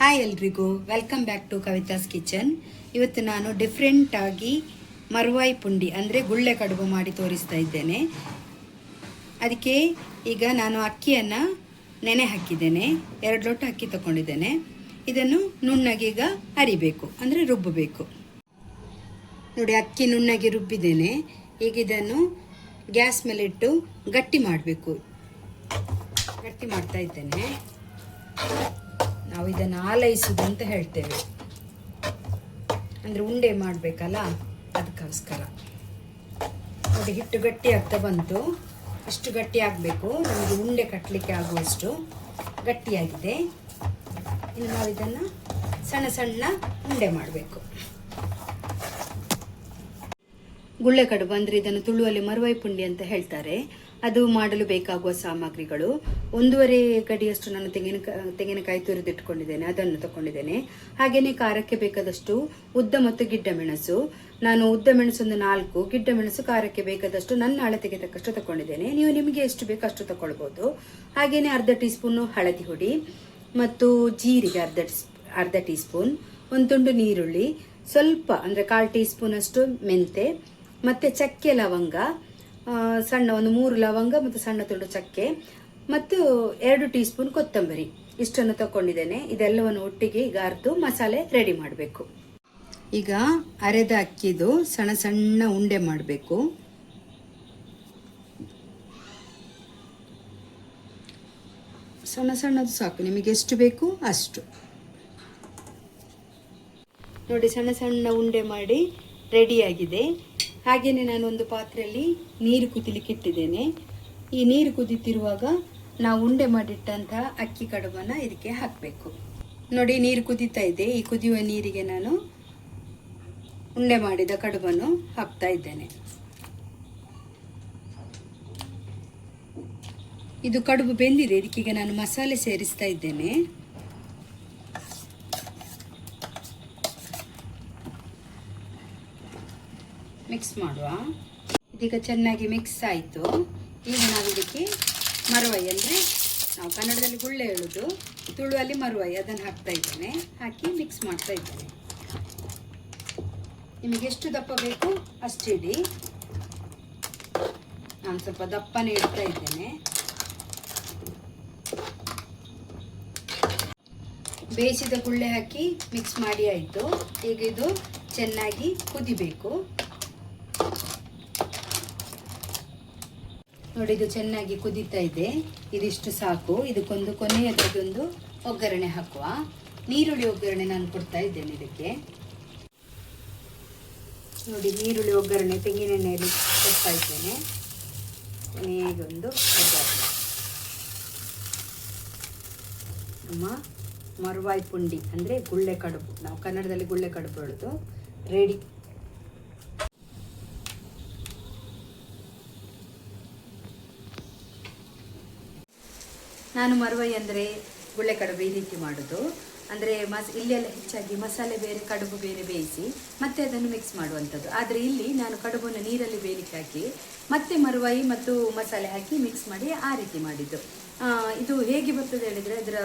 Hi ಎಲ್ರಿಗೂ welcome back to Kavitha's kitchen ಇವತ್ತು ನಾನು ಡಿಫ್ರೆಂಟಾಗಿ ಮರ್ವಾಯಿ ಪುಂಡಿ, ಅಂದರೆ ಗುಳ್ಳೆ ಕಡುಬು ಮಾಡಿ ತೋರಿಸ್ತಾ ಇದ್ದೇನೆ. ಅದಕ್ಕೆ ಈಗ ನಾನು ಅಕ್ಕಿಯನ್ನು ನೆನೆ ಹಾಕಿದ್ದೇನೆ, ಎರಡು ಲೋಟ ಅಕ್ಕಿ ತಗೊಂಡಿದ್ದೇನೆ. ಇದನ್ನು ನುಣ್ಣಗೀಗ ಅರಿಬೇಕು, ಅಂದರೆ ರುಬ್ಬಬೇಕು. ನೋಡಿ, ಅಕ್ಕಿ ನುಣ್ಣಗೆ ರುಬ್ಬಿದ್ದೇನೆ. ಈಗ ಇದನ್ನು ಗ್ಯಾಸ್ ಮೇಲೆ ಇಟ್ಟು ಗಟ್ಟಿ ಮಾಡಬೇಕು. ಗಟ್ಟಿ ಮಾಡ್ತಾ ಇದ್ದೇನೆ. ನಾವು ಇದನ್ನು ಆಲೈಸುದು ಅಂತ ಹೇಳ್ತೇವೆ. ಅಂದರೆ ಉಂಡೆ ಮಾಡಬೇಕಲ್ಲ, ಅದಕ್ಕೋಸ್ಕರ. ನೋಡಿ, ಹಿಟ್ಟು ಗಟ್ಟಿ ಆಗ್ತಾ ಬಂತು. ಇಷ್ಟು ಗಟ್ಟಿ ಆಗಬೇಕು. ನಮಗೆ ಉಂಡೆ ಕಟ್ಟಲಿಕ್ಕೆ ಆಗುವಷ್ಟು ಗಟ್ಟಿಯಾಗಿದೆ. ಇನ್ನು ನಾವು ಇದನ್ನು ಸಣ್ಣ ಸಣ್ಣ ಉಂಡೆ ಮಾಡಬೇಕು. ಗುಳ್ಳೆ ಕಡುಬು ಅಂದರೆ ಇದನ್ನು ತುಳುವಲ್ಲಿ ಮರುವೈ ಪುಂಡಿ ಅಂತ ಹೇಳ್ತಾರೆ. ಅದು ಮಾಡಲು ಬೇಕಾಗುವ ಸಾಮಗ್ರಿಗಳು. ಒಂದೂವರೆ ಗಡಿಯಷ್ಟು ನಾನು ತೆಂಗಿನ ತೆಂಗಿನಕಾಯಿ ತುರಿದಿಟ್ಕೊಂಡಿದ್ದೇನೆ, ಅದನ್ನು ತಗೊಂಡಿದ್ದೇನೆ ಹಾಗೆಯೇ ಖಾರಕ್ಕೆ ಬೇಕಾದಷ್ಟು ಉದ್ದ ಮತ್ತು ಗಿಡ್ಡ ಮೆಣಸು. ನಾನು ಉದ್ದ ಮೆಣಸು ಒಂದು ನಾಲ್ಕು, ಗಿಡ್ಡ ಮೆಣಸು ಖಾರಕ್ಕೆ ಬೇಕಾದಷ್ಟು ನನ್ನ ಅಳತೆಗೆ ತಕ್ಕಷ್ಟು ತಗೊಂಡಿದ್ದೇನೆ ನೀವು ನಿಮಗೆ ಎಷ್ಟು ಬೇಕು ಅಷ್ಟು ತಗೊಳ್ಬೋದು ಹಾಗೆಯೇ ಅರ್ಧ ಟೀ ಸ್ಪೂನು ಹಳದಿ ಹುಡಿ ಮತ್ತು ಜೀರಿಗೆ ಅರ್ಧ ಅರ್ಧ ಟೀ ಸ್ಪೂನ್ ಒಂದು ತುಂಡು ನೀರುಳ್ಳಿ, ಸ್ವಲ್ಪ ಅಂದರೆ ಕಾಲು ಟೀ ಸ್ಪೂನ್ ಅಷ್ಟು ಮೆಂತೆ, ಮತ್ತು ಚಕ್ಕೆ ಲವಂಗ ಸಣ್ಣ ಒಂದು ಮೂರು ಲವಂಗ ಮತ್ತು ಸಣ್ಣ ತುಂಡು ಚಕ್ಕೆ ಮತ್ತು ಎರಡು ಟೀ ಸ್ಪೂನ್ ಕೊತ್ತಂಬರಿ. ಇಷ್ಟನ್ನು ತಗೊಂಡಿದ್ದೇನೆ ಇದೆಲ್ಲವನ್ನು ಒಟ್ಟಿಗೆ ಈಗ ಅರ್ದು ಮಸಾಲೆ ರೆಡಿ ಮಾಡಬೇಕು. ಈಗ ಅರೆದ ಅಕ್ಕಿದು ಸಣ್ಣ ಸಣ್ಣ ಉಂಡೆ ಮಾಡಬೇಕು. ಸಣ್ಣ ಸಣ್ಣದು ಸಾಕು. ನಿಮಗೆ ಎಷ್ಟು ಬೇಕು ಅಷ್ಟು. ನೋಡಿ, ಸಣ್ಣ ಸಣ್ಣ ಉಂಡೆ ಮಾಡಿ ರೆಡಿಯಾಗಿದೆ ಹಾಗೆಯೇ ನಾನು ಒಂದು ಪಾತ್ರೆಯಲ್ಲಿ ನೀರು ಕುದಿಲಿಕ್ಕೆ ಇಟ್ಟಿದ್ದೇನೆ. ಈ ನೀರು ಕುದೀತಿರುವಾಗ ನಾವು ಉಂಡೆ ಮಾಡಿಟ್ಟಂತಹ ಅಕ್ಕಿ ಕಡುಬನ್ನು ಇದಕ್ಕೆ ಹಾಕಬೇಕು. ನೋಡಿ, ನೀರು ಕುದೀತಾ ಇದೆ. ಈ ಕುದಿಯುವ ನೀರಿಗೆ ನಾನು ಉಂಡೆ ಮಾಡಿದ ಕಡುಬನ್ನು ಹಾಕ್ತಾ ಇದ್ದೇನೆ. ಇದು ಕಡುಬು ಬೆಂದಿದೆ. ಇದಕ್ಕೀಗ ನಾನು ಮಸಾಲೆ ಸೇರಿಸ್ತಾ ಇದ್ದೇನೆ. ಮಿಕ್ಸ್ ಮಾಡುವ. ಇದೀಗ ಚೆನ್ನಾಗಿ ಮಿಕ್ಸ್ ಆಯಿತು. ಈಗ ನಾವು ಇದಕ್ಕೆ ಮರುವೈ ಅಂದರೆ ನಾವು ಕನ್ನಡದಲ್ಲಿ ಗುಳ್ಳೆ ಹೇಳೋದು, ತುಳುವಲ್ಲಿ ಮರುವೈ, ಅದನ್ನು ಹಾಕ್ತಾ ಇದ್ದೇನೆ. ಹಾಕಿ ಮಿಕ್ಸ್ ಮಾಡ್ತಾ ಇದ್ದೇನೆ. ನಿಮಗೆ ಎಷ್ಟು ದಪ್ಪ ಬೇಕು ಅಷ್ಟಿಡಿ ನಾನು ಸ್ವಲ್ಪ ದಪ್ಪನೇ ಇಡ್ತಾ ಇದ್ದೇನೆ. ಬೇಯಿಸಿದ ಗುಳ್ಳೆ ಹಾಕಿ ಮಿಕ್ಸ್ ಮಾಡಿ ಆಯಿತು. ಈಗ ಇದು ಚೆನ್ನಾಗಿ ಕುದಿಬೇಕು. ನೋಡಿ, ಇದು ಚೆನ್ನಾಗಿ ಕುದೀತಾ ಇದೆ. ಇದಿಷ್ಟು ಸಾಕು. ಇದಕ್ಕೊಂದು ಕೊನೆಯದೊಂದು ಒಗ್ಗರಣೆ ಹಾಕುವ. ನೀರುಳ್ಳಿ ಒಗ್ಗರಣೆ ನಾನು ಕೊಡ್ತಾ ಇದ್ದೇನೆ ಇದಕ್ಕೆ. ನೋಡಿ, ನೀರುಳ್ಳಿ ಒಗ್ಗರಣೆ ತೆಂಗಿನೆಣ್ಣೆಯಲ್ಲಿ ಕೊಡ್ತಾ ಇದ್ದೇನೆ. ಕೊನೆಯದೊಂದು ಒಗ್ಗರಣೆ. ನಮ್ಮ ಮರುವಾಯಿ ಪುಂಡಿ, ಅಂದರೆ ಗುಳ್ಳೆ ಕಡುಬು. ನಾವು ಕನ್ನಡದಲ್ಲಿ ಗುಳ್ಳೆ ಕಡುಬು ಹೇಳೋದು. ರೆಡಿ ನಾನು ಮರುವೈ ಅಂದರೆ ಗುಳ್ಳೆ ಕಡುಬು ಈ ರೀತಿ ಮಾಡೋದು. ಅಂದರೆ ಮಸ್, ಇಲ್ಲೆಲ್ಲ ಹೆಚ್ಚಾಗಿ ಮಸಾಲೆ ಬೇರೆ, ಕಡುಬು ಬೇರೆ ಬೇಯಿಸಿ ಮತ್ತೆ ಅದನ್ನು ಮಿಕ್ಸ್ ಮಾಡುವಂಥದ್ದು. ಆದರೆ ಇಲ್ಲಿ ನಾನು ಕಡುಬನ್ನು ನೀರಲ್ಲಿ ಬೇಯಲಿಕ್ಕೆ ಹಾಕಿ, ಮತ್ತೆ ಮರುವಾಯಿ ಮತ್ತು ಮಸಾಲೆ ಹಾಕಿ ಮಿಕ್ಸ್ ಮಾಡಿ ಆ ರೀತಿ ಮಾಡಿದ್ದು. ಇದು ಹೇಗೆ ಬರ್ತದೆ ಹೇಳಿದರೆ ಅದರ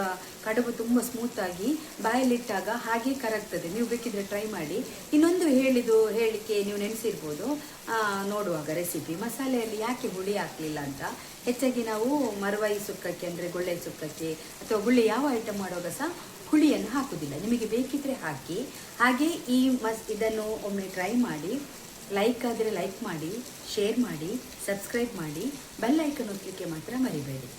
ಕಡುಬು ತುಂಬ ಸ್ಮೂತಾಗಿ ಬಾಯಲ್ಲಿಟ್ಟಾಗ ಹಾಗೆ ಕರಗ್ತದೆ. ನೀವು ಬೇಕಿದ್ರೆ ಟ್ರೈ ಮಾಡಿ. ಇನ್ನೊಂದು ಹೇಳಿದು ಹೇಳಲಿಕ್ಕೆ ನೀವು ನೆನೆಸಿರ್ಬೋದು. ನೋಡುವಾಗ ರೆಸಿಪಿ ಮಸಾಲೆಯಲ್ಲಿ ಯಾಕೆ ಹುಳಿ ಹಾಕಲಿಲ್ಲ ಅಂತ. ಹೆಚ್ಚಾಗಿ ನಾವು ಮರವಾಯಿ ಸುಕ್ಕಕ್ಕೆ ಅಂದರೆ ಗುಳ್ಳೆ ಸುಕ್ಕಕ್ಕೆ ಅಥವಾ ಗುಳ್ಳೆ ಯಾವ ಐಟಮ್ ಮಾಡುವಾಗ ಸಹ ಹುಳಿಯನ್ನು ಹಾಕುವುದಿಲ್ಲ. ನಿಮಗೆ ಬೇಕಿದ್ರೆ ಹಾಕಿ, ಹಾಗೆ ಈ ಮಸ್, ಇದನ್ನು ಒಮ್ಮೆ ಟ್ರೈ ಮಾಡಿ ಲೈಕ್ ಆದರೆ ಲೈಕ್ ಮಾಡಿ ಶೇರ್ ಮಾಡಿ ಸಬ್ಸ್ಕ್ರೈಬ್ ಮಾಡಿ ಬೆಲ್ ಐಕನ್ ಒತ್ತಲಿಕ್ಕೆ ಮಾತ್ರ ಮರಿಬೇಡಿ.